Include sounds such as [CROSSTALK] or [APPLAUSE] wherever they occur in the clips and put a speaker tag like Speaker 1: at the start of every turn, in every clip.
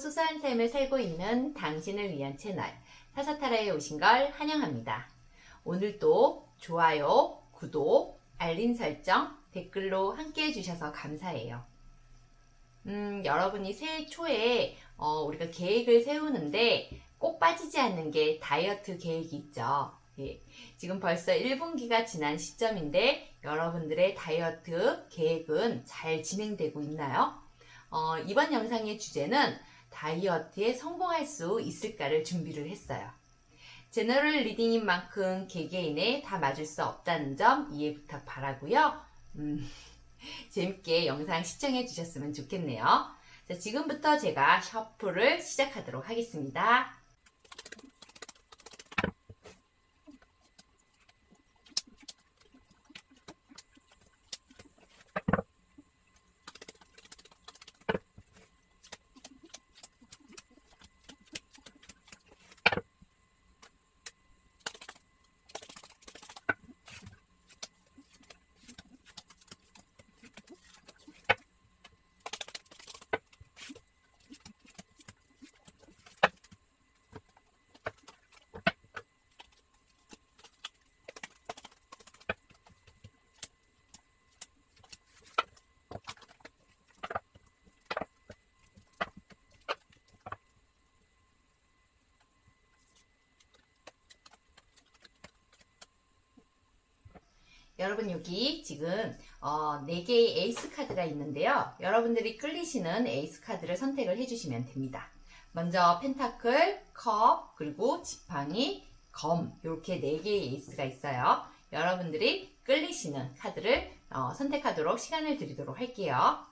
Speaker 1: 소소한 삶을 살고 있는 당신을 위한 채널 사사타라에 오신 걸 환영합니다. 오늘도 좋아요, 구독, 알림 설정, 댓글로 함께 해주셔서 감사해요. 음, 여러분이 새해 초에 어, 우리가 계획을 세우는데 꼭 빠지지 않는 게 다이어트 계획이 있죠. 예, 지금 벌써 1분기가 지난 시점인데 여러분들의 다이어트 계획은 잘 진행되고 있나요? 어, 이번 영상의 주제는 다이어트에 성공할 수 있을까를 준비를 했어요. 제너럴 리딩인 만큼 개개인에 다 맞을 수 없다는 점 이해 부탁 바라고요. 음, [LAUGHS] 재밌게 영상 시청해 주셨으면 좋겠네요. 자, 지금부터 제가 셔플을 시작하도록 하겠습니다. 여러분 여기 지금 어, 4개의 에이스 카드가 있는데요. 여러분들이 끌리시는 에이스 카드를 선택을 해주시면 됩니다. 먼저 펜타클, 컵, 그리고 지팡이, 검 이렇게 4개의 에이스가 있어요. 여러분들이 끌리시는 카드를 어, 선택하도록 시간을 드리도록 할게요.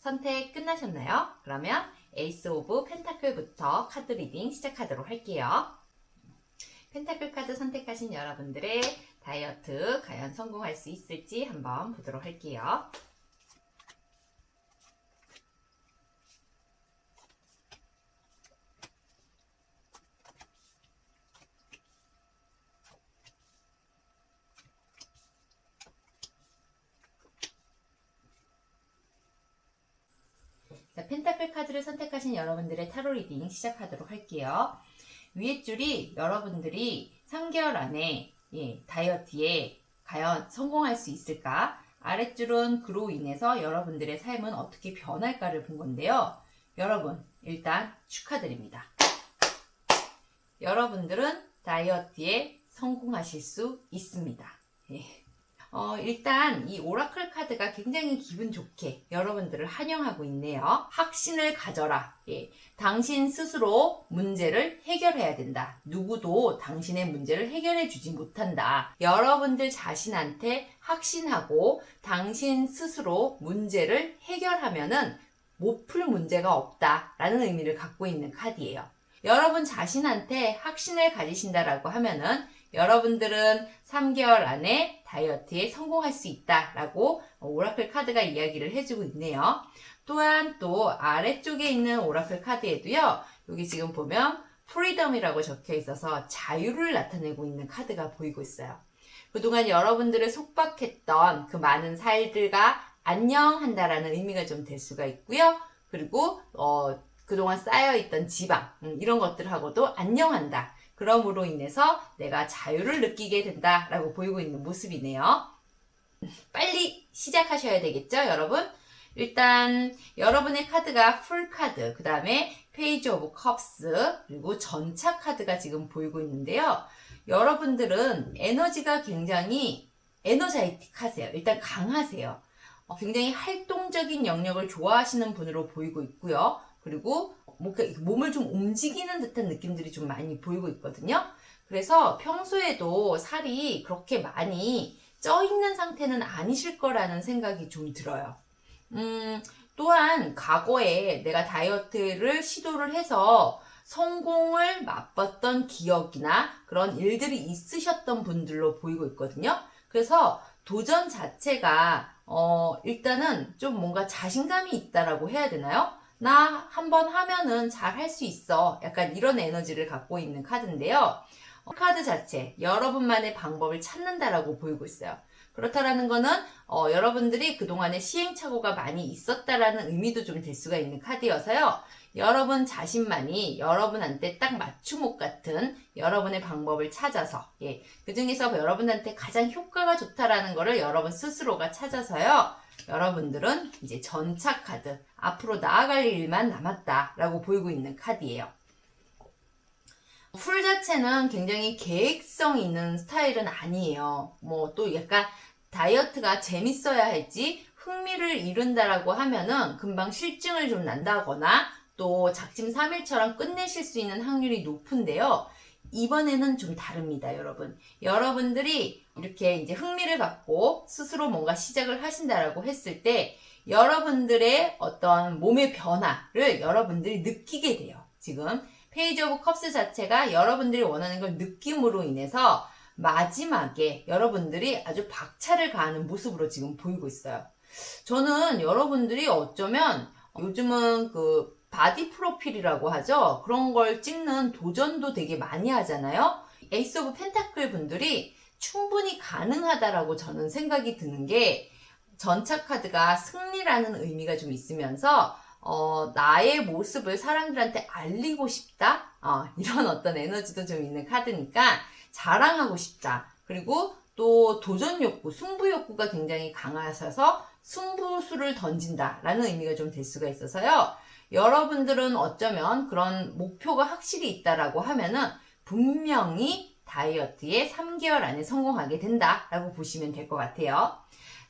Speaker 1: 선택 끝나셨나요? 그러면 에이스 오브 펜타클부터 카드 리딩 시작하도록 할게요. 펜타클 카드 선택하신 여러분들의 다이어트 과연 성공할 수 있을지 한번 보도록 할게요. 자, 펜타클 카드를 선택하신 여러분들의 타로 리딩 시작하도록 할게요. 위에 줄이 여러분들이 3개월 안에 예, 다이어트에 과연 성공할 수 있을까? 아랫줄은 그로 인해서 여러분들의 삶은 어떻게 변할까를 본 건데요. 여러분, 일단 축하드립니다. 여러분들은 다이어트에 성공하실 수 있습니다. 예. 어, 일단 이 오라클 카드가 굉장히 기분 좋게 여러분들을 환영하고 있네요. 확신을 가져라. 예. 당신 스스로 문제를 해결해야 된다. 누구도 당신의 문제를 해결해 주지 못한다. 여러분들 자신한테 확신하고 당신 스스로 문제를 해결하면은 못 풀 문제가 없다라는 의미를 갖고 있는 카드예요. 여러분 자신한테 확신을 가지신다라고 하면은 여러분들은 3개월 안에 다이어트에 성공할 수 있다라고 오라클 카드가 이야기를 해주고 있네요. 또한 또 아래쪽에 있는 오라클 카드에도요. 여기 지금 보면 프리덤이라고 적혀 있어서 자유를 나타내고 있는 카드가 보이고 있어요. 그동안 여러분들을 속박했던 그 많은 살들과 안녕한다라는 의미가 좀 될 수가 있고요. 그리고 어, 그동안 쌓여있던 지방 음, 이런 것들하고도 안녕한다. 그럼으로 인해서 내가 자유를 느끼게 된다라고 보이고 있는 모습이네요. 빨리 시작하셔야 되겠죠, 여러분? 일단 여러분의 카드가 풀 카드, 그 다음에 페이지 오브 컵스, 그리고 전차 카드가 지금 보이고 있는데요. 여러분들은 에너지가 굉장히 에너자이틱하세요. 일단 강하세요. 어, 굉장히 활동적인 영역을 좋아하시는 분으로 보이고 있고요. 그리고 뭔가 몸을 좀 움직이는 듯한 느낌들이 좀 많이 보이고 있거든요. 그래서 평소에도 살이 그렇게 많이 쪄 있는 상태는 아니실 거라는 생각이 좀 들어요. 음, 또한 과거에 내가 다이어트를 시도를 해서 성공을 맛봤던 기억이나 그런 일들이 있으셨던 분들로 보이고 있거든요. 그래서 도전 자체가 어, 일단은 좀 뭔가 자신감이 있다라고 해야 되나요? 나 한번 하면은 잘 할 수 있어. 약간 이런 에너지를 갖고 있는 카드인데요. 카드 자체 여러분만의 방법을 찾는다라고 보이고 있어요. 그렇다라는 거는 어, 여러분들이 그동안에 시행착오가 많이 있었다라는 의미도 좀 될 수가 있는 카드여서요. 여러분 자신만이 여러분한테 딱 맞춤옷 같은 여러분의 방법을 찾아서 예, 그 중에서 여러분한테 가장 효과가 좋다라는 거를 여러분 스스로가 찾아서요. 여러분들은 이제 전차 카드 앞으로 나아갈 일만 남았다라고 보이고 있는 카드예요. 풀 자체는 굉장히 계획성 있는 스타일은 아니에요. 뭐 또 약간 다이어트가 재밌어야 할지 흥미를 잃은다라고 하면은 금방 실증을 좀 난다거나 또 작심 삼일처럼 끝내실 수 있는 확률이 높은데요. 이번에는 좀 다릅니다, 여러분. 여러분들이 이렇게 이제 흥미를 갖고 스스로 뭔가 시작을 하신다라고 했을 때 여러분들의 어떤 몸의 변화를 여러분들이 느끼게 돼요. 지금 페이지 오브 컵스 자체가 여러분들이 원하는 걸 느낌으로 인해서 마지막에 여러분들이 아주 박차를 가하는 모습으로 지금 보이고 있어요. 저는 여러분들이 어쩌면 요즘은 그 바디 프로필이라고 하죠. 그런 걸 찍는 도전도 되게 많이 하잖아요. 에이스 오브 펜타클 분들이 충분히 가능하다라고 저는 생각이 드는 게 전차 카드가 승리라는 의미가 좀 있으면서 어, 나의 모습을 사람들한테 알리고 싶다? 어, [LAUGHS] 이런 어떤 에너지도 좀 있는 카드니까 자랑하고 싶다. 그리고 또 도전 욕구, 승부 욕구가 굉장히 강하셔서 승부수를 던진다라는 의미가 좀 될 수가 있어서요. 여러분들은 어쩌면 그런 목표가 확실히 있다라고 하면은 분명히 다이어트에 3개월 안에 성공하게 된다라고 보시면 될 것 같아요.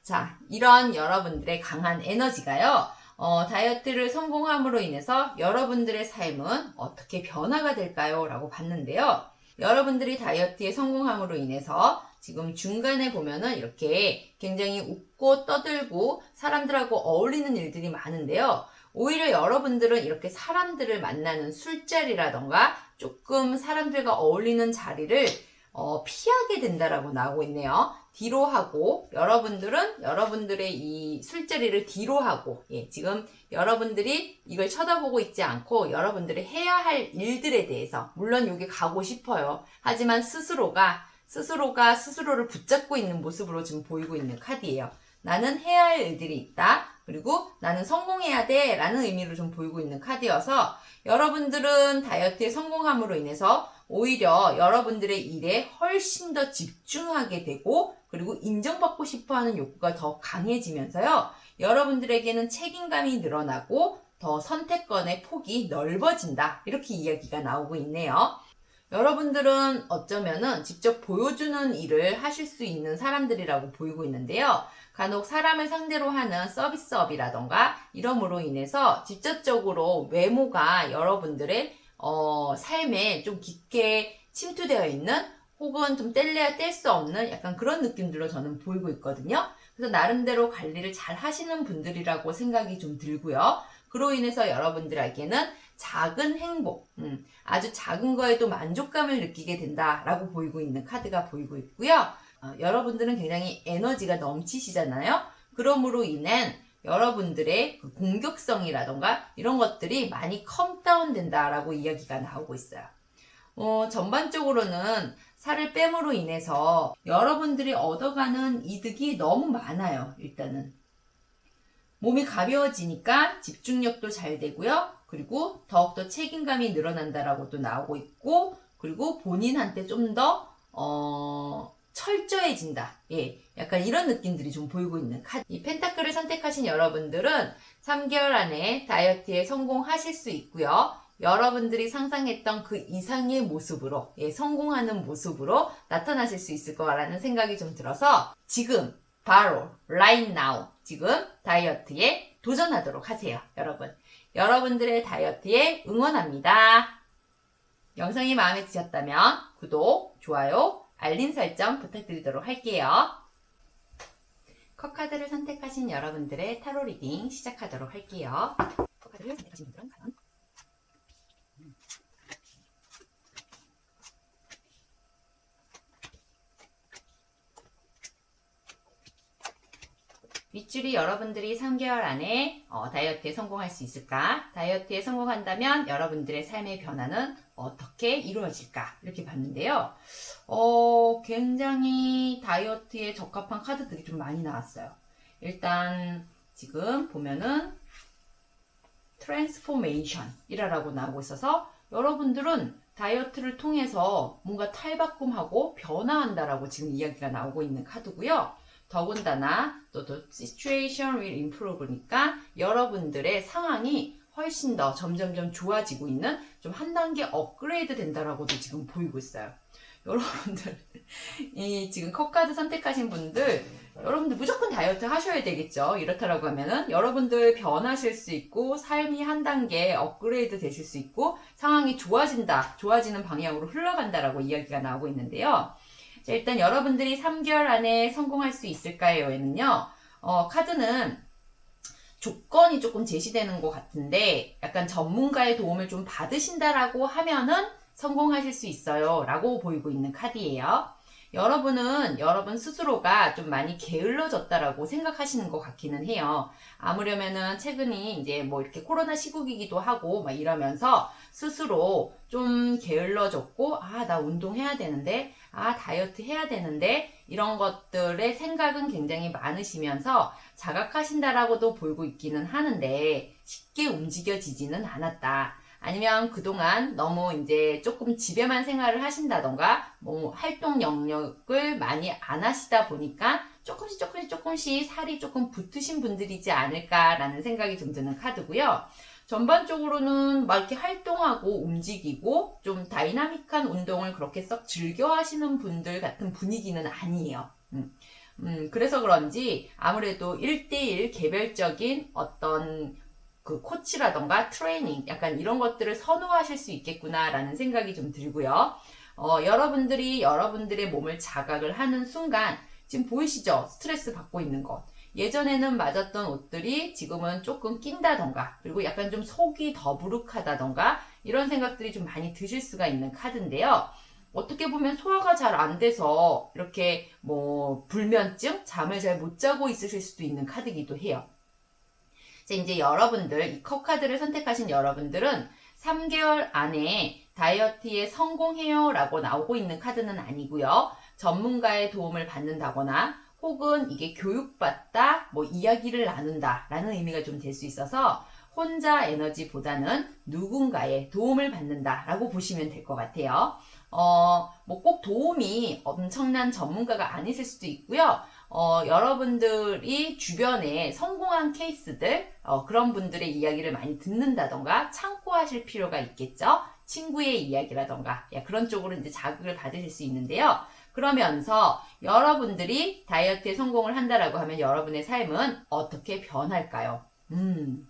Speaker 1: 자, 이런 여러분들의 강한 에너지가요. 어, 다이어트를 성공함으로 인해서 여러분들의 삶은 어떻게 변화가 될까요? 라고 봤는데요. 여러분들이 다이어트에 성공함으로 인해서 지금 중간에 보면은 이렇게 굉장히 웃고 떠들고 사람들하고 어울리는 일들이 많은데요. 오히려 여러분들은 이렇게 사람들을 만나는 술자리라던가 조금 사람들과 어울리는 자리를 어, 피하게 된다라고 나오고 있네요. 뒤로 하고 여러분들은 여러분들의 이 술자리를 뒤로 하고 예, 지금 여러분들이 이걸 쳐다보고 있지 않고 여러분들이 해야 할 일들에 대해서 물론 여기 가고 싶어요. 하지만 스스로가 스스로가 스스로를 붙잡고 있는 모습으로 지금 보이고 있는 카드예요. 나는 해야 할 일들이 있다. 그리고 나는 성공해야 돼. 라는 의미로 좀 보이고 있는 카드여서 여러분들은 다이어트에 성공함으로 인해서 오히려 여러분들의 일에 훨씬 더 집중하게 되고 그리고 인정받고 싶어 하는 욕구가 더 강해지면서요. 여러분들에게는 책임감이 늘어나고 더 선택권의 폭이 넓어진다. 이렇게 이야기가 나오고 있네요. 여러분들은 어쩌면은 직접 보여주는 일을 하실 수 있는 사람들이라고 보이고 있는데요. 간혹 사람을 상대로 하는 서비스업이라던가 이러므로 인해서 직접적으로 외모가 여러분들의 어, 삶에 좀 깊게 침투되어 있는 혹은 좀 뗄래야 뗄 수 없는 약간 그런 느낌들로 저는 보이고 있거든요. 그래서 나름대로 관리를 잘 하시는 분들이라고 생각이 좀 들고요. 그로 인해서 여러분들에게는 작은 행복, 음, 아주 작은 거에도 만족감을 느끼게 된다라고 보이고 있는 카드가 보이고 있고요. 어, 여러분들은 굉장히 에너지가 넘치시잖아요. 그러므로 인한 여러분들의 그 공격성이라던가 이런 것들이 많이 컴다운 된다라고 이야기가 나오고 있어요. 어, 전반적으로는 살을 뺨으로 인해서 여러분들이 얻어가는 이득이 너무 많아요. 일단은. 몸이 가벼워지니까 집중력도 잘 되고요. 그리고 더욱더 책임감이 늘어난다라고도 나오고 있고, 그리고 본인한테 좀 더, 어, 철저해진다. 예. 약간 이런 느낌들이 좀 보이고 있는 카드. 이 펜타클을 선택하신 여러분들은 3개월 안에 다이어트에 성공하실 수 있고요. 여러분들이 상상했던 그 이상의 모습으로, 예, 성공하는 모습으로 나타나실 수 있을 거라는 생각이 좀 들어서 지금, 바로, right now, 지금 다이어트에 도전하도록 하세요, 여러분. 여러분들의 다이어트에 응원합니다. 영상이 마음에 드셨다면 구독, 좋아요, 알림 설정 부탁드리도록 할게요. 컷카드를 선택하신 여러분들의 타로 리딩 시작하도록 할게요. 컷카드를 선택하신 분들은 과연 윗줄이 여러분들이 3개월 안에 어, 다이어트에 성공할 수 있을까? 다이어트에 성공한다면 여러분들의 삶의 변화는 어떻게 이루어질까? 이렇게 봤는데요. 어, 굉장히 다이어트에 적합한 카드들이 좀 많이 나왔어요. 일단 지금 보면은 트랜스포메이션이라고 나오고 있어서 여러분들은 다이어트를 통해서 뭔가 탈바꿈하고 변화한다라고 지금 이야기가 나오고 있는 카드고요. 더군다나 또 the situation will improve니까 여러분들의 상황이 훨씬 더 점점점 좋아지고 있는 좀 한 단계 업그레이드 된다라고도 지금 보이고 있어요. 여러분들 [LAUGHS] 이 지금 컵카드 선택하신 분들 여러분들 무조건 다이어트 하셔야 되겠죠. 이렇다라고 하면은 여러분들 변하실 수 있고 삶이 한 단계 업그레이드 되실 수 있고 상황이 좋아진다, 좋아지는 방향으로 흘러간다라고 이야기가 나오고 있는데요. 자, 일단 여러분들이 3개월 안에 성공할 수 있을까요?에는요. 어, 카드는 조건이 조금 제시되는 것 같은데 약간 전문가의 도움을 좀 받으신다라고 하면은 성공하실 수 있어요. 라고 보이고 있는 카드예요. 여러분은 여러분 스스로가 좀 많이 게을러졌다라고 생각하시는 것 같기는 해요. 아무려면은 최근이 이제 뭐 이렇게 코로나 시국이기도 하고 막 이러면서 스스로 좀 게을러졌고, 아, 나 운동해야 되는데, 아, 다이어트 해야 되는데, 이런 것들의 생각은 굉장히 많으시면서 자각하신다라고도 보이고 있기는 하는데, 쉽게 움직여지지는 않았다. 아니면 그동안 너무 이제 조금 집에만 생활을 하신다던가, 뭐 활동 영역을 많이 안 하시다 보니까 조금씩 조금씩 조금씩 살이 조금 붙으신 분들이지 않을까라는 생각이 좀 드는 카드고요. 전반적으로는 막 이렇게 활동하고 움직이고 좀 다이나믹한 운동을 그렇게 썩 즐겨 하시는 분들 같은 분위기는 아니에요. 음, 음, 그래서 그런지 아무래도 1대1 개별적인 어떤 그 코치라던가 트레이닝 약간 이런 것들을 선호하실 수 있겠구나라는 생각이 좀 들고요. 어, 여러분들이 여러분들의 몸을 자각을 하는 순간 지금 보이시죠? 스트레스 받고 있는 것. 예전에는 맞았던 옷들이 지금은 조금 낀다던가 그리고 약간 좀 속이 더부룩하다던가 이런 생각들이 좀 많이 드실 수가 있는 카드인데요. 어떻게 보면 소화가 잘 안 돼서 이렇게 뭐 불면증, 잠을 잘 못 자고 있으실 수도 있는 카드이기도 해요. 자, 이제 여러분들, 이 컵 카드를 선택하신 여러분들은 3개월 안에 다이어트에 성공해요 라고 나오고 있는 카드는 아니고요. 전문가의 도움을 받는다거나 혹은 이게 교육받다, 뭐 이야기를 나눈다 라는 의미가 좀 될 수 있어서 혼자 에너지보다는 누군가의 도움을 받는다 라고 보시면 될 것 같아요. 어, 뭐 꼭 도움이 엄청난 전문가가 아니실 수도 있고요. 어, 여러분들이 주변에 성공한 케이스들, 어, 그런 분들의 이야기를 많이 듣는다던가 참고하실 필요가 있겠죠. 친구의 이야기라던가, 야, 그런 쪽으로 이제 자극을 받으실 수 있는데요. 그러면서 여러분들이 다이어트에 성공을 한다라고 하면 여러분의 삶은 어떻게 변할까요? 음,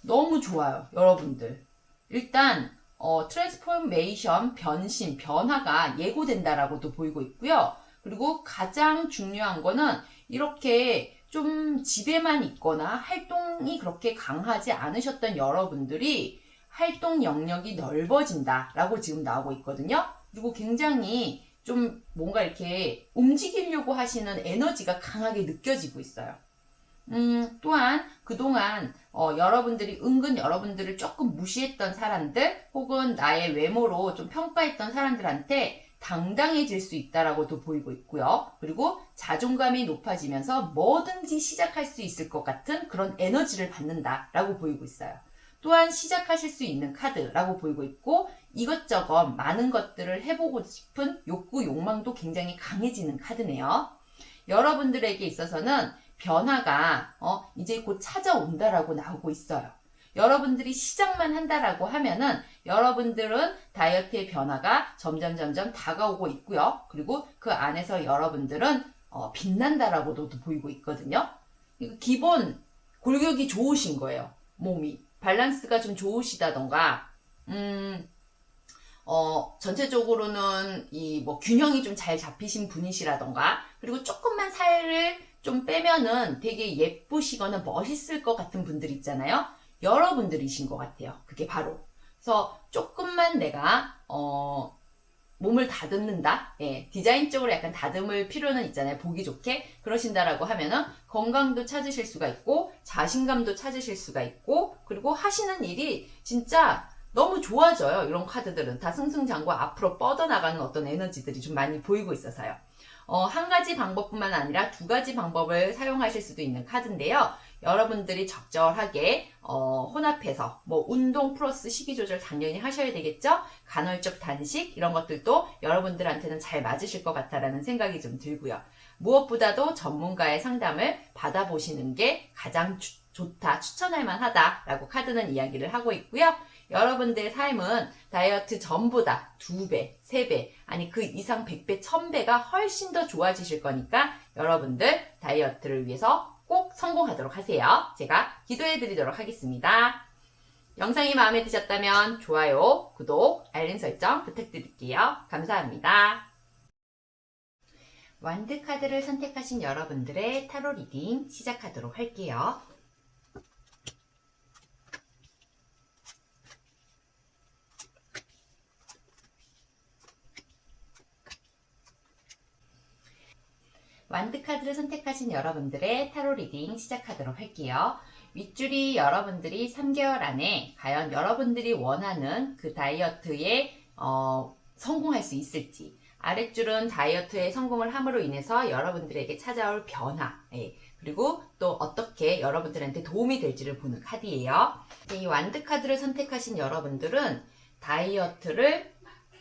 Speaker 1: 너무 좋아요, 여러분들. 일단, 어, 트랜스포메이션, 변신, 변화가 예고된다라고도 보이고 있고요. 그리고 가장 중요한 거는 이렇게 좀 집에만 있거나 활동이 그렇게 강하지 않으셨던 여러분들이 활동 영역이 넓어진다라고 지금 나오고 있거든요. 그리고 굉장히 좀 뭔가 이렇게 움직이려고 하시는 에너지가 강하게 느껴지고 있어요. 음, 또한 그동안 어, 여러분들이 은근 여러분들을 조금 무시했던 사람들 혹은 나의 외모로 좀 평가했던 사람들한테 당당해질 수 있다라고도 보이고 있고요. 그리고 자존감이 높아지면서 뭐든지 시작할 수 있을 것 같은 그런 에너지를 받는다라고 보이고 있어요. 또한 시작하실 수 있는 카드라고 보이고 있고 이것저것 많은 것들을 해보고 싶은 욕구, 욕망도 굉장히 강해지는 카드네요. 여러분들에게 있어서는 변화가 어, 이제 곧 찾아온다라고 나오고 있어요. 여러분들이 시작만 한다라고 하면은 여러분들은 다이어트의 변화가 점점 점점 다가오고 있고요. 그리고 그 안에서 여러분들은 어, 빛난다라고도 보이고 있거든요. 기본 골격이 좋으신 거예요. 몸이 밸런스가 좀 좋으시다던가 음, 어, 전체적으로는 이 뭐 균형이 좀 잘 잡히신 분이시라던가 그리고 조금만 살을 좀 빼면은 되게 예쁘시거나 멋있을 것 같은 분들 있잖아요. 여러분들이신 것 같아요. 그게 바로. 그래서 조금만 내가, 어, 몸을 다듬는다? 예, 디자인적으로 약간 다듬을 필요는 있잖아요. 보기 좋게. 그러신다라고 하면은 건강도 찾으실 수가 있고, 자신감도 찾으실 수가 있고, 그리고 하시는 일이 진짜 너무 좋아져요. 이런 카드들은. 다 승승장구 앞으로 뻗어나가는 어떤 에너지들이 좀 많이 보이고 있어서요. 어, 한 가지 방법뿐만 아니라 두 가지 방법을 사용하실 수도 있는 카드인데요. 여러분들이 적절하게 어, 혼합해서 뭐 운동 플러스 식이 조절 당연히 하셔야 되겠죠. 간헐적 단식 이런 것들도 여러분들한테는 잘 맞으실 것 같다라는 생각이 좀 들고요. 무엇보다도 전문가의 상담을 받아보시는 게 가장 주- 좋다, 추천할 만하다라고 카드는 이야기를 하고 있고요. 여러분들의 삶은 다이어트 전보다 두 배, 세 배, 아니 그 이상 100배, 1000배가 훨씬 더 좋아지실 거니까 여러분들 다이어트를 위해서 꼭 성공하도록 하세요. 제가 기도해 드리도록 하겠습니다. 영상이 마음에 드셨다면 좋아요, 구독, 알림 설정 부탁드릴게요. 감사합니다. 완드 카드를 선택하신 여러분들의 타로 리딩 시작하도록 할게요. 완드 카드를 선택하신 여러분들의 타로 리딩 시작하도록 할게요. 윗줄이 여러분들이 3개월 안에 과연 여러분들이 원하는 그 다이어트에 어, 성공할 수 있을지 아랫줄은 다이어트에 성공을 함으로 인해서 여러분들에게 찾아올 변화 예, 그리고 또 어떻게 여러분들한테 도움이 될지를 보는 카드예요. 이 완드 카드를 선택하신 여러분들은 다이어트를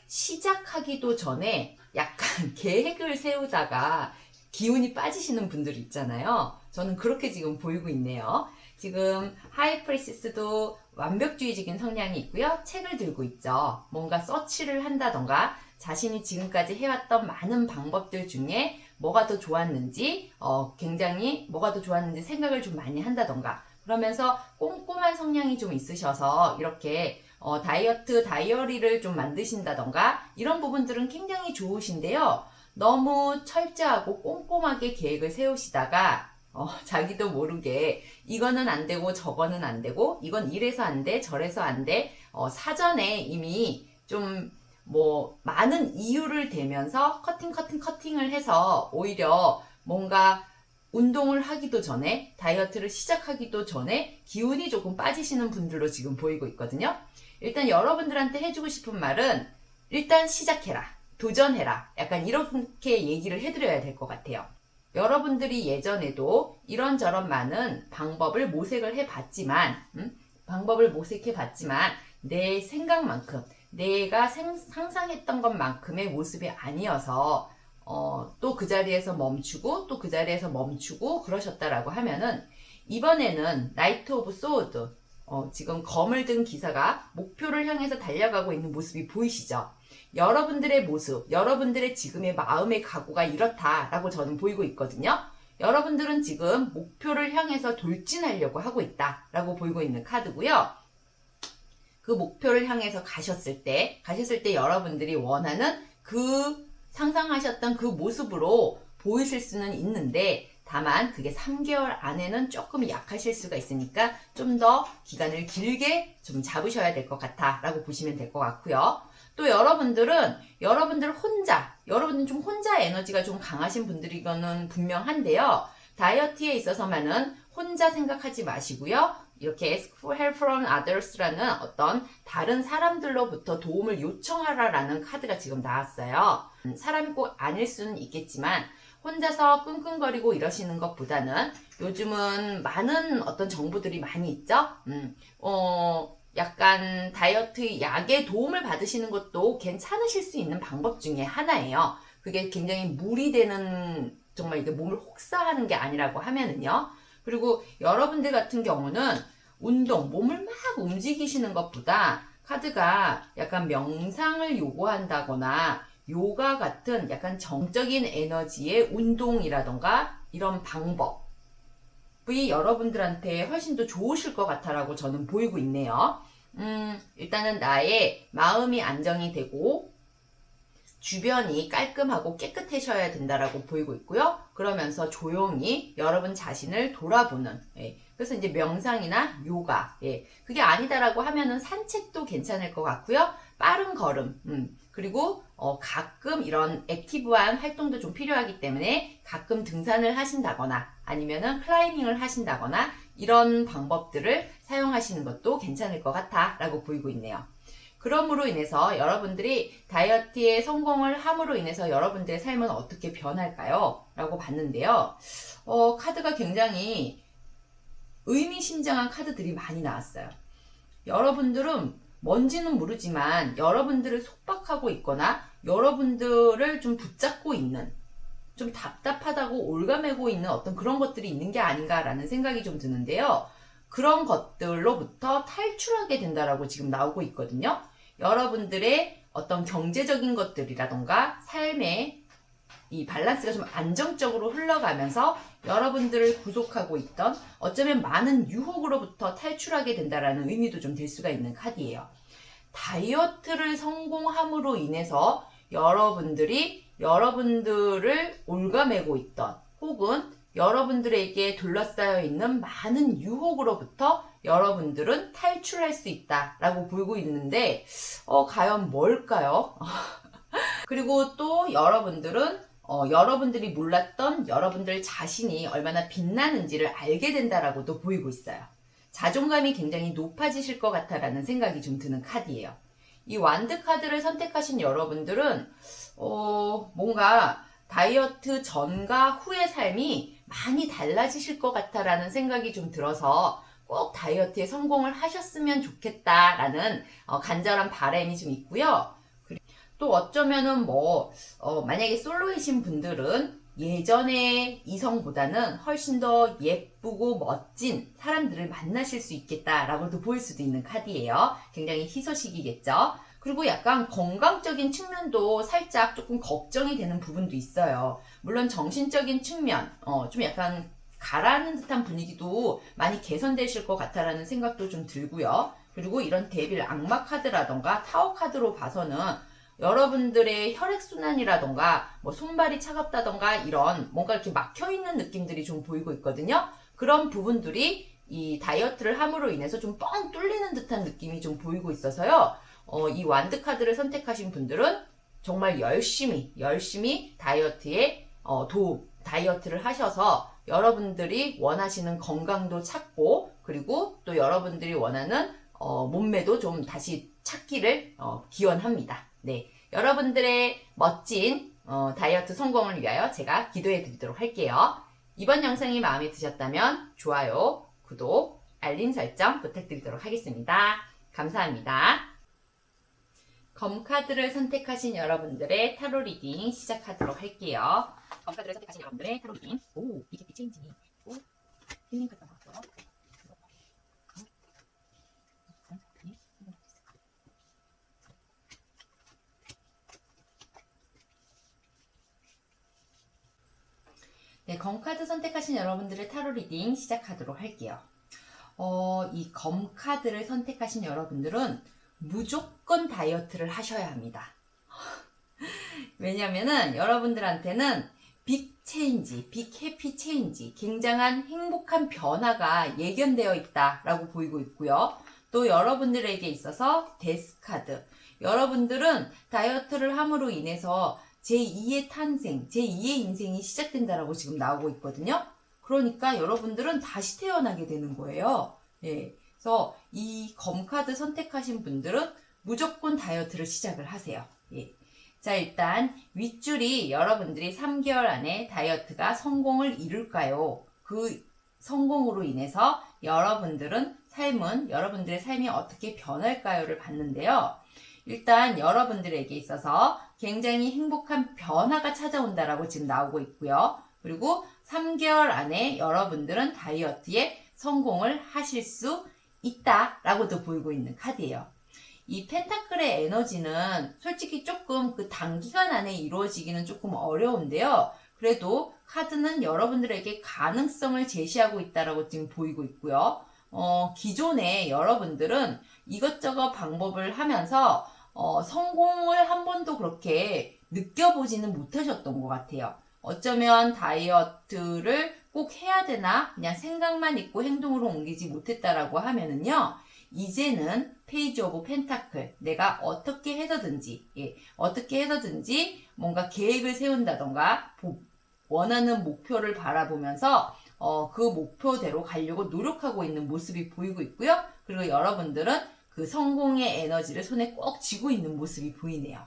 Speaker 1: 시작하기도 전에 약간 [LAUGHS] 계획을 세우다가 기운이 빠지시는 분들 있잖아요. 저는 그렇게 지금 보이고 있네요. 지금 하이프리시스도 완벽주의적인 성향이 있고요. 책을 들고 있죠. 뭔가 서치를 한다던가 자신이 지금까지 해왔던 많은 방법들 중에 뭐가 더 좋았는지 어, 굉장히 뭐가 더 좋았는지 생각을 좀 많이 한다던가 그러면서 꼼꼼한 성향이 좀 있으셔서 이렇게 어, 다이어트 다이어리를 좀 만드신다던가 이런 부분들은 굉장히 좋으신데요. 너무 철저하고 꼼꼼하게 계획을 세우시다가 어, 자기도 모르게 이거는 안 되고 저거는 안 되고 이건 이래서 안 돼, 저래서 안 돼. 어, 사전에 이미 좀 뭐 많은 이유를 대면서 커팅 커팅 커팅을 해서 오히려 뭔가 운동을 하기도 전에 다이어트를 시작하기도 전에 기운이 조금 빠지시는 분들로 지금 보이고 있거든요. 일단 여러분들한테 해주고 싶은 말은 일단 시작해라. 도전해라. 약간 이렇게 얘기를 해드려야 될 것 같아요. 여러분들이 예전에도 이런저런 많은 방법을 모색을 해봤지만, 음? 방법을 모색해봤지만, 내 생각만큼, 내가 생- 상상했던 것만큼의 모습이 아니어서, 어, 또 그 자리에서 멈추고, 또 그 자리에서 멈추고, 그러셨다라고 하면은, 이번에는 나이트 오브 소드, 어, 지금 검을 든 기사가 목표를 향해서 달려가고 있는 모습이 보이시죠? 여러분들의 모습, 여러분들의 지금의 마음의 각오가 이렇다라고 저는 보이고 있거든요. 여러분들은 지금 목표를 향해서 돌진하려고 하고 있다라고 보이고 있는 카드고요. 그 목표를 향해서 가셨을 때, 가셨을 때 여러분들이 원하는 그 상상하셨던 그 모습으로 보이실 수는 있는데, 다만 그게 3개월 안에는 조금 약하실 수가 있으니까 좀 더 기간을 길게 좀 잡으셔야 될 것 같아 라고 보시면 될 것 같고요. 또 여러분들은 여러분들 혼자, 여러분은 좀 혼자 에너지가 좀 강하신 분들이거는 분명한데요. 다이어트에 있어서만은 혼자 생각하지 마시고요. 이렇게 ask for help from others라는 어떤 다른 사람들로부터 도움을 요청하라라는 카드가 지금 나왔어요. 음, 사람이 꼭 아닐 수는 있겠지만 혼자서 끙끙거리고 이러시는 것보다는 요즘은 많은 어떤 정보들이 많이 있죠. 음, 어, 약간 다이어트 약의 도움을 받으시는 것도 괜찮으실 수 있는 방법 중에 하나예요. 그게 굉장히 무리 되는 정말 이게 몸을 혹사하는 게 아니라고 하면은요. 그리고 여러분들 같은 경우는 운동, 몸을 막 움직이시는 것보다 카드가 약간 명상을 요구한다거나 요가 같은 약간 정적인 에너지의 운동이라던가 이런 방법 이 여러분들한테 훨씬 더 좋으실 것 같아라고 저는 보이고 있네요. 음, 일단은 나의 마음이 안정이 되고 주변이 깔끔하고 깨끗해셔야 된다라고 보이고 있고요. 그러면서 조용히 여러분 자신을 돌아보는. 예. 그래서 이제 명상이나 요가, 예. 그게 아니다라고 하면은 산책도 괜찮을 것 같고요. 빠른 걸음, 음. 그리고 어, 가끔 이런 액티브한 활동도 좀 필요하기 때문에 가끔 등산을 하신다거나 아니면은 클라이밍을 하신다거나 이런 방법들을 사용하시는 것도 괜찮을 것 같아 라고 보이고 있네요. 그럼으로 인해서 여러분들이 다이어트에 성공을 함으로 인해서 여러분들의 삶은 어떻게 변할까요? 라고 봤는데요. 어, 카드가 굉장히 의미심장한 카드들이 많이 나왔어요. 여러분들은 뭔지는 모르지만 여러분들을 속박하고 있거나 여러분들을 좀 붙잡고 있는 좀 답답하다고 올가매고 있는 어떤 그런 것들이 있는 게 아닌가라는 생각이 좀 드는데요. 그런 것들로부터 탈출하게 된다라고 지금 나오고 있거든요. 여러분들의 어떤 경제적인 것들이라던가 삶의 이 밸런스가 좀 안정적으로 흘러가면서 여러분들을 구속하고 있던 어쩌면 많은 유혹으로부터 탈출하게 된다라는 의미도 좀 될 수가 있는 카드예요. 다이어트를 성공함으로 인해서 여러분들이 여러분들을 올가매고 있던 혹은 여러분들에게 둘러싸여 있는 많은 유혹으로부터 여러분들은 탈출할 수 있다라고 보고 있는데 어, 과연 뭘까요? [LAUGHS] 그리고 또 여러분들은 어, 여러분들이 몰랐던 여러분들 자신이 얼마나 빛나는지를 알게 된다라고도 보이고 있어요. 자존감이 굉장히 높아지실 것 같다라는 생각이 좀 드는 카드예요. 이 완드 카드를 선택하신 여러분들은 어, 뭔가 다이어트 전과 후의 삶이 많이 달라지실 것 같다라는 생각이 좀 들어서 꼭 다이어트에 성공을 하셨으면 좋겠다라는 어, 간절한 바람이 좀 있고요. 또 어쩌면은 뭐 어, 만약에 솔로이신 분들은 예전의 이성보다는 훨씬 더 예쁘고 멋진 사람들을 만나실 수 있겠다라고도 보일 수도 있는 카드예요. 굉장히 희소식이겠죠. 그리고 약간 건강적인 측면도 살짝 조금 걱정이 되는 부분도 있어요. 물론 정신적인 측면, 어, 좀 약간 가라앉는 듯한 분위기도 많이 개선되실 것 같다라는 생각도 좀 들고요. 그리고 이런 데빌 악마 카드라던가 타워 카드로 봐서는 여러분들의 혈액순환이라던가 뭐 손발이 차갑다던가 이런 뭔가 이렇게 막혀있는 느낌들이 좀 보이고 있거든요. 그런 부분들이 이 다이어트를 함으로 인해서 좀 뻥 뚫리는 듯한 느낌이 좀 보이고 있어서요. 어, 이 완드 카드를 선택하신 분들은 정말 열심히, 열심히 다이어트에 어, 도움, 다이어트를 하셔서 여러분들이 원하시는 건강도 찾고 그리고 또 여러분들이 원하는 어, 몸매도 좀 다시 찾기를 어, 기원합니다. 네, 여러분들의 멋진 어, 다이어트 성공을 위하여 제가 기도해 드리도록 할게요. 이번 영상이 마음에 드셨다면 좋아요, 구독, 알림 설정 부탁드리도록 하겠습니다. 감사합니다. 검카드를 선택하신 여러분들의 타로 리딩 시작하도록 할게요. 검카드를 선택하신 여러분들의 타로 리딩. 오, 이게 체인지. 오, 힐링 카드 나왔어요. 네, 검카드 선택하신 여러분들의 타로 리딩 시작하도록 할게요. 어, 이 검카드를 선택하신 여러분들은 무조건 다이어트를 하셔야 합니다. [LAUGHS] 왜냐면은 여러분들한테는 빅 체인지, 빅 해피 체인지, 굉장한 행복한 변화가 예견되어 있다라고 보이고 있고요. 또 여러분들에게 있어서 데스카드. 여러분들은 다이어트를 함으로 인해서 제2의 탄생, 제2의 인생이 시작된다라고 지금 나오고 있거든요. 그러니까 여러분들은 다시 태어나게 되는 거예요. 예. 그래서 이 검카드 선택하신 분들은 무조건 다이어트를 시작을 하세요. 예. 자, 일단 윗줄이 여러분들이 3개월 안에 다이어트가 성공을 이룰까요? 그 성공으로 인해서 여러분들은 삶은 여러분들의 삶이 어떻게 변할까요를 봤는데요. 일단 여러분들에게 있어서 굉장히 행복한 변화가 찾아온다라고 지금 나오고 있고요. 그리고 3개월 안에 여러분들은 다이어트에 성공을 하실 수 있다라고도 보이고 있는 카드예요. 이 펜타클의 에너지는 솔직히 조금 그 단기간 안에 이루어지기는 조금 어려운데요. 그래도 카드는 여러분들에게 가능성을 제시하고 있다라고 지금 보이고 있고요. 어, 기존에 여러분들은 이것저것 방법을 하면서 어, 성공을 한 번도 그렇게 느껴보지는 못하셨던 것 같아요. 어쩌면 다이어트를 꼭 해야 되나 그냥 생각만 있고 행동으로 옮기지 못했다라고 하면은요. 이제는 페이지 오브 펜타클 내가 어떻게 해서든지 예, 어떻게 해서든지 뭔가 계획을 세운다던가 보- 원하는 목표를 바라보면서 어, 그 목표대로 가려고 노력하고 있는 모습이 보이고 있고요. 그리고 여러분들은 그 성공의 에너지를 손에 꼭 쥐고 있는 모습이 보이네요.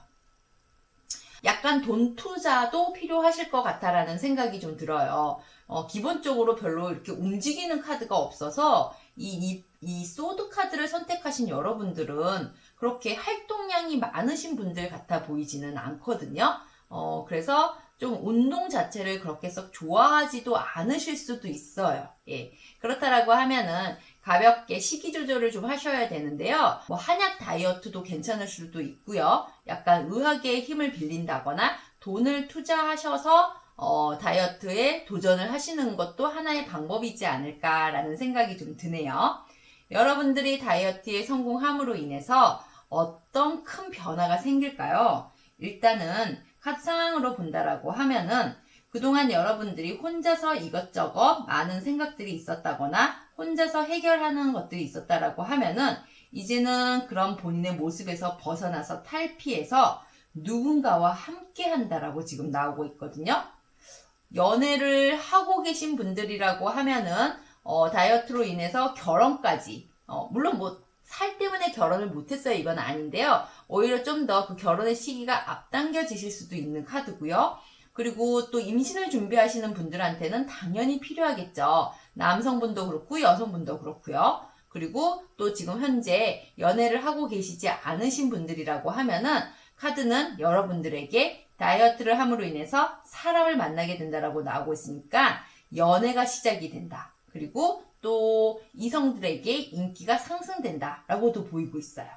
Speaker 1: 약간 돈 투자도 필요하실 것 같다라는 생각이 좀 들어요. 어, 기본적으로 별로 이렇게 움직이는 카드가 없어서 이, 이, 이 소드 카드를 선택하신 여러분들은 그렇게 활동량이 많으신 분들 같아 보이지는 않거든요. 어, 그래서 좀 운동 자체를 그렇게 썩 좋아하지도 않으실 수도 있어요. 예. 그렇다라고 하면은 가볍게 식이 조절을 좀 하셔야 되는데요. 뭐 한약 다이어트도 괜찮을 수도 있고요. 약간 의학의 힘을 빌린다거나 돈을 투자하셔서 어, 다이어트에 도전을 하시는 것도 하나의 방법이지 않을까라는 생각이 좀 드네요. 여러분들이 다이어트에 성공함으로 인해서 어떤 큰 변화가 생길까요? 일단은 각 상황으로 본다라고 하면은 그동안 여러분들이 혼자서 이것저것 많은 생각들이 있었다거나 혼자서 해결하는 것들이 있었다라고 하면은 이제는 그런 본인의 모습에서 벗어나서 탈피해서 누군가와 함께 한다라고 지금 나오고 있거든요. 연애를 하고 계신 분들이라고 하면은 어, 다이어트로 인해서 결혼까지 어, 물론 뭐 살 때문에 결혼을 못했어요. 이건 아닌데요. 오히려 좀 더 그 결혼의 시기가 앞당겨지실 수도 있는 카드고요 그리고 또 임신을 준비하시는 분들한테는 당연히 필요하겠죠 남성분도 그렇고 여성분도 그렇고요 그리고 또 지금 현재 연애를 하고 계시지 않으신 분들이라고 하면은 카드는 여러분들에게 다이어트를 함으로 인해서 사람을 만나게 된다라고 나오고 있으니까 연애가 시작이 된다. 그리고 또 이성들에게 인기가 상승된다라고도 보이고 있어요.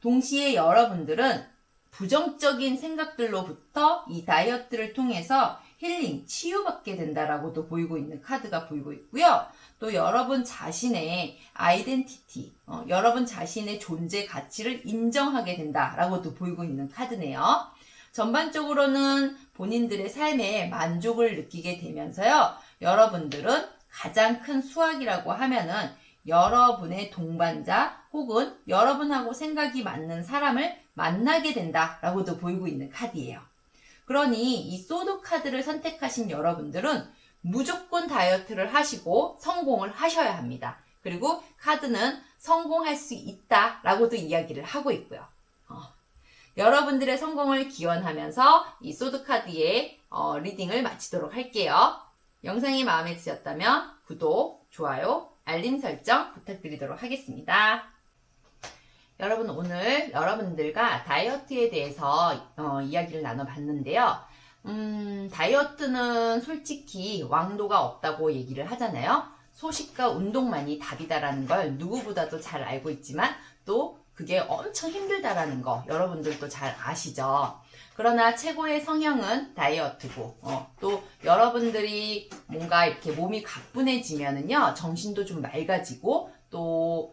Speaker 1: 동시에 여러분들은 부정적인 생각들로부터 이 다이어트를 통해서 힐링, 치유받게 된다라고도 보이고 있는 카드가 보이고 있고요. 또 여러분 자신의 아이덴티티, 어, 여러분 자신의 존재 가치를 인정하게 된다라고도 보이고 있는 카드네요. 전반적으로는 본인들의 삶에 만족을 느끼게 되면서요. 여러분들은 가장 큰 수확이라고 하면은 여러분의 동반자 혹은 여러분하고 생각이 맞는 사람을 만나게 된다라고도 보이고 있는 카드예요. 그러니 이 소드 카드를 선택하신 여러분들은 무조건 다이어트를 하시고 성공을 하셔야 합니다. 그리고 카드는 성공할 수 있다라고도 이야기를 하고 있고요. 어, 여러분들의 성공을 기원하면서 이 소드 카드의 어, 리딩을 마치도록 할게요. 영상이 마음에 드셨다면 구독, 좋아요, 알림 설정 부탁드리도록 하겠습니다. 여러분 오늘 여러분들과 다이어트에 대해서 어, 이야기를 나눠봤는데요. 음, 다이어트는 솔직히 왕도가 없다고 얘기를 하잖아요. 소식과 운동만이 답이다라는 걸 누구보다도 잘 알고 있지만 또 그게 엄청 힘들다라는 거 여러분들도 잘 아시죠? 그러나 최고의 성형은 다이어트고 어, 또 여러분들이 뭔가 이렇게 몸이 가뿐해지면은요 정신도 좀 맑아지고 또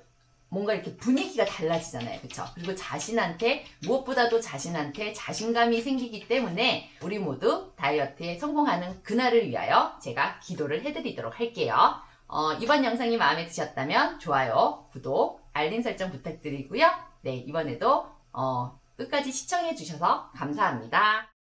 Speaker 1: 뭔가 이렇게 분위기가 달라지잖아요. 그쵸? 그리고 자신한테, 무엇보다도 자신한테 자신감이 생기기 때문에 우리 모두 다이어트에 성공하는 그날을 위하여 제가 기도를 해드리도록 할게요. 어, 이번 영상이 마음에 드셨다면 좋아요, 구독, 알림 설정 부탁드리고요. 네, 이번에도 어, 끝까지 시청해주셔서 감사합니다.